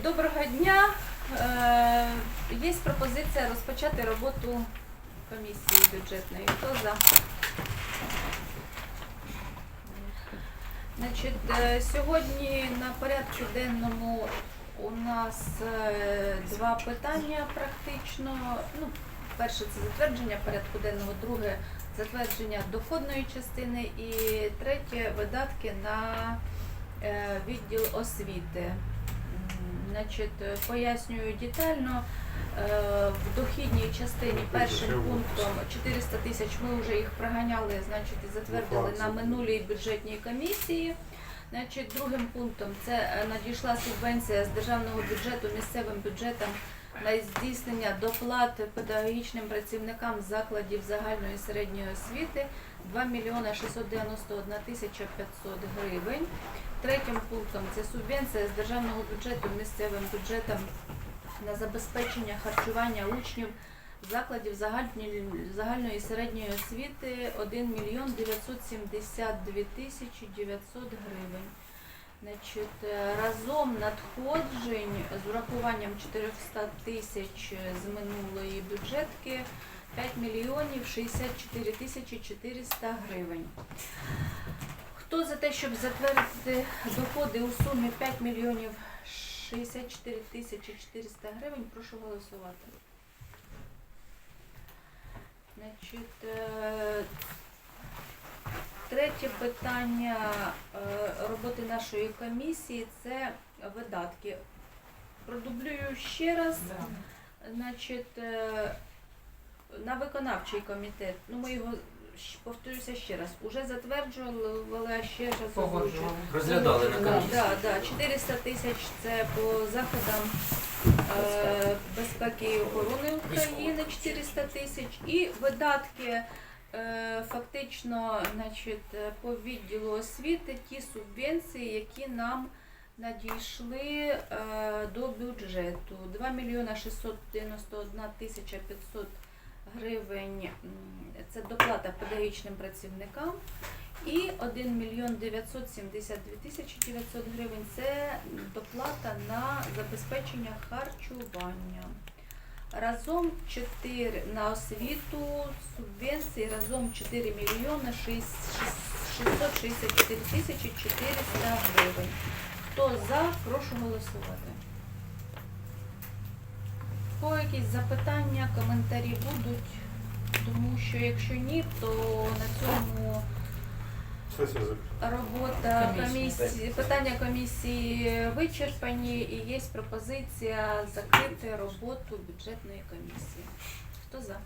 Доброго дня. Е, Є пропозиція розпочати роботу комісії бюджетної. Хто за? Значить, е, сьогодні на порядку денному у нас е, два питання практично. Ну, перше це затвердження порядку денного, друге затвердження доходної частини і третє видатки на відділ освіти. Значить, е, пояснюю детально. Е, В дохідній частині першим пунктом 400 тисяч ми вже їх проганяли, значить, і затвердили на минулій бюджетній комісії. Значить, другим пунктом це е, надійшла субвенція з державного бюджету місцевим бюджетам на здійснення доплат педагогічним працівникам закладів загальної середньої освіти 2 мільйона 691 тисяча 500 гривень. Третім пунктом це субвенція з державного бюджету місцевим бюджетам на забезпечення харчування учнів закладів загальної, загальної середньої освіти 1 мільйон 972 тисячі 900 гривень. Значить, е, разом надходжень з урахуванням 400 тисяч з минулої бюджетки 5 мільйонів 64 тисячі 400 гривень. Хто за те, щоб затвердити доходи у сумі 5 мільйонів 64 тисячі 400 гривень, прошу голосувати. Значить, е, третє питання е, роботи нашої комісії це видатки. Продублюю ще раз. Значить, е, на виконавчий комітет, ну ми його повторюся ще раз, уже затверджували, ще раз озвучу. Розглядали на Да, комісії. да, да. 400 тисяч це по заходам безпеки і охорони України 400 тисяч. І видатки е, фактично значить, е, по відділу освіти ті субвенції, які нам надійшли е, до бюджету. 2 мільйона 691 тисяча 500 гривень це доплата педагогічним працівникам. І 1 мільйон 972 тисячі 900 гривень це доплата на забезпечення харчування. Разом 4 на освіту субвенції, разом 4 мільйони 664 тисячі 400 гривень. Хто за, прошу голосувати. Кого якісь запитання, коментарі будуть, тому що якщо ні, то на цьому. Робота Комісії. питання комісії вичерпані і є пропозиція закрити роботу бюджетної комісії. Хто за?